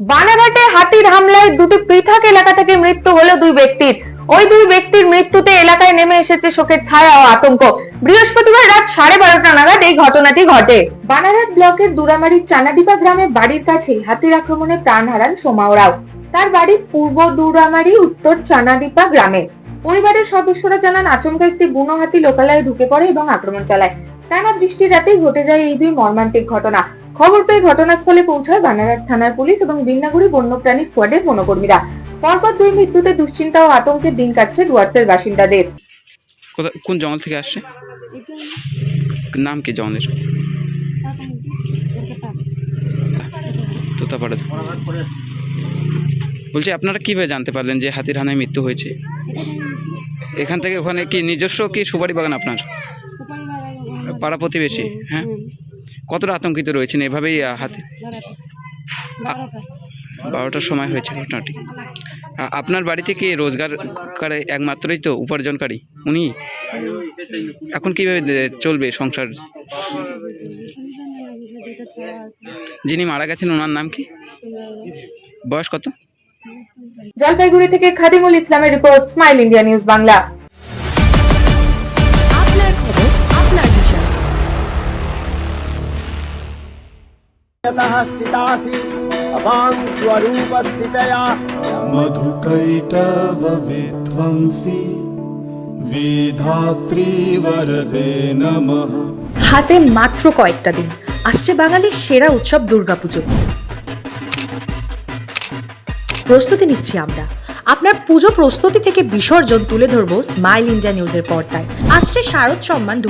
বানারহাটে হাতির হামলায় দুটি পৃথক এলাকা থেকে মৃত্যু হলো দুই ব্যক্তির। ওই দুই ব্যক্তির মৃত্যুতে এলাকায় নেমে এসেছে শোকের ছায়া ও আতঙ্ক। বৃহস্পতিবার রাত সাড়ে বারোটা নাগাদ এই ঘটনাটি ঘটে। বানারহাট ব্লকের দুরামারির চানাডিপা গ্রামে বাড়ির কাছেই হাতির আক্রমণে প্রাণ হারান সোমাও রাও। তার বাড়ি পূর্ব দুরামারি, উত্তর চানাডিপা গ্রামে। পরিবারের সদস্যরা জানান, আচমকা একটি বুনো হাতি লোকালয়ে ঢুকে পড়ে এবং আক্রমণ চালায়। টানা বৃষ্টির রাতেই ঘটে যায় এই দুই মর্মান্তিক ঘটনা। খবর পেয়ে ঘটনাস্থলে পৌঁছায় বানারহাট থানার পুলিশ এবং বিন্নাগুড়ি বন্যপ্রাণী স্কোয়াডের বনকর্মীরা। পরপর দুই মৃত্যুতে দুশ্চিন্তা ও আতঙ্কের দিন কাটছে ডুয়ার্সের বাসিন্দাদের। কোন জঙ্গল থেকে আসছে? নাম কি জঙ্গলের? বলছি, আপনারা কীভাবে জানতে পারলেন যে হাতির হানায় মৃত্যু হয়েছে? এখান থেকে ওখানে কি নিজস্ব কি সুপারি বাগান আপনার? পাড়া প্রতিবেশী হ্যাঁ? কতটা আতঙ্কিত রয়েছেন এভাবেই হাতে? বারোটার সময় হয়েছে ঘটনাটি। আপনার বাড়ি থেকে রোজগার করে একমাত্রই তো উপার্জনকারী, উনি? এখন কীভাবে চলবে সংসার? যিনি মারা গেছেন, ওনার নাম কি? বয়স কত? জলপাইগুড়ি থেকে খাদিমুল ইসলামের report smile India news Bangla. यतः स्थितासि अवां स्वरूपस्थितया मधुकैटवविध्वंसि विधात्री वरदे नमः হাতে মাত্র কয়েকটা দিন আসছে বাঙালির সেরা উৎসব দুর্গাপুজো প্রস্তুতি নিচ্ছি আমরা আপনার পুজো প্রস্তুতি থেকে বিসর্জন তুলে ধরবো স্মাইল ইন্ডিয়া নিউজের পর্দায় আসছে শারদ সম্মান দু